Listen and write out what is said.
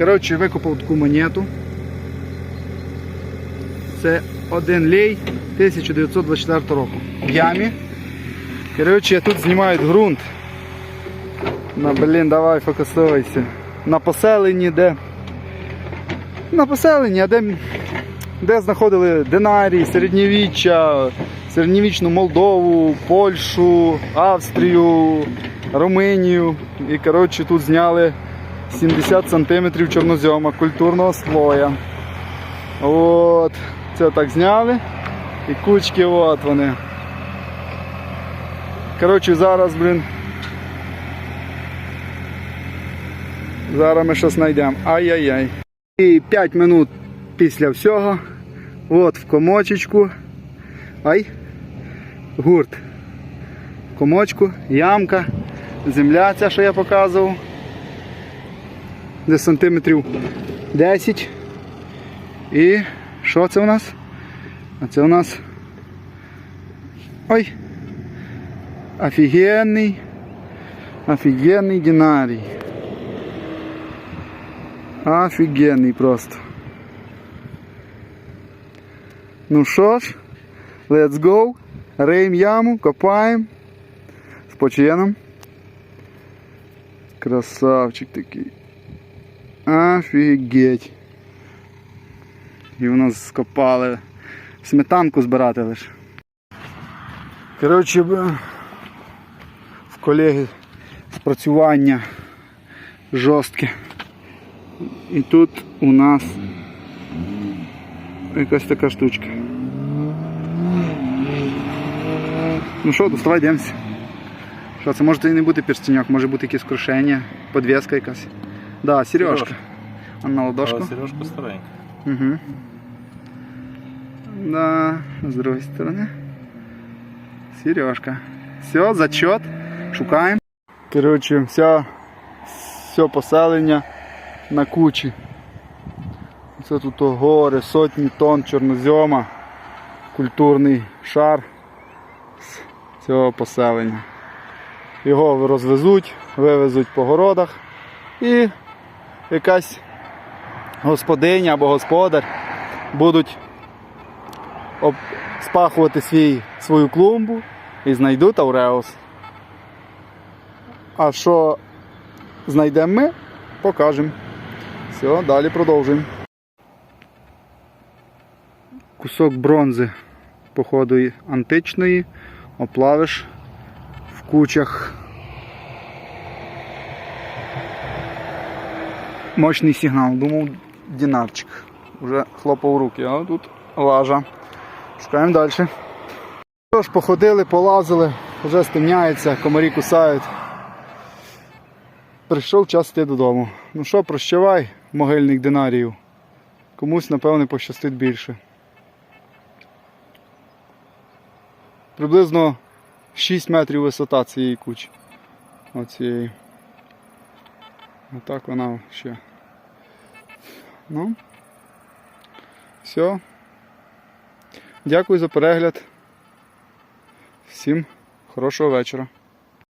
Коротше, викопав таку монету. Це один лей 1924 року. В ямі. Коротше, тут знімають ґрунт. На, блін, давай фокусуйся. На поселенні, де. На поселенні, а де, де знаходили динарій, середньовіччя, середньовічну Молдову, Польщу, Австрію, Румунію. І коротше тут зняли 70 см чорнозьома культурного слоя. От, це так зняли. І кучки от вони. Коротше, зараз, блін. Зараз ми щось знайдемо. Ай-яй-яй. І 5 минут після всього. От в комочечку. Ай. Гурт. Комочку, ямка, земля ця, що я показував. Десь сантиметрів 10. І що це у нас? А це у нас. Ой! Офігенний. Офігенний динарій. Офігенний просто. Ну що ж, let's go. Реєм яму, копаємо. З почином. Красавчик такий. Офігеть. І у нас скопали. Сметанку збирати лише. Коротше, в колеги спрацювання жорстке. І тут у нас якась така штучка. Ну що, доставай йдемося. Що, це може і не бути перстеньок, може бути якесь крушення, подвеска якась. Да, сережка. Сережка. А на ладошку? Сережка старенька. Угу. Да, с другой стороны. Сережка. Все, зачет. Шукаємо. Коротше, вся, все поселення на кучі. Це тут гори, сотні тонн чорнозьома. Культурний шар з цього поселення. Його розвезуть, вивезуть по городах і якась господиня або господар будуть спахувати свій, свою клумбу і знайдуть ауреус. А що знайдемо ми, покажемо. Все, далі продовжуємо. Кусок бронзи, походу античної, оплавиш в кучах. Мощний сигнал, думав динарчик. Уже хлопав руки, а тут лажа. Шукаємо далі. Що ж, походили, полазили, вже стемняється, комарі кусають. Прийшов час йти додому. Ну що, прощавай, могильник динаріїв. Комусь, напевне, пощастить більше. Приблизно 6 метрів висота цієї кучі. Оцієї. Отак вона ще. Ну. Все. Дякую за перегляд. Всім хорошого вечора.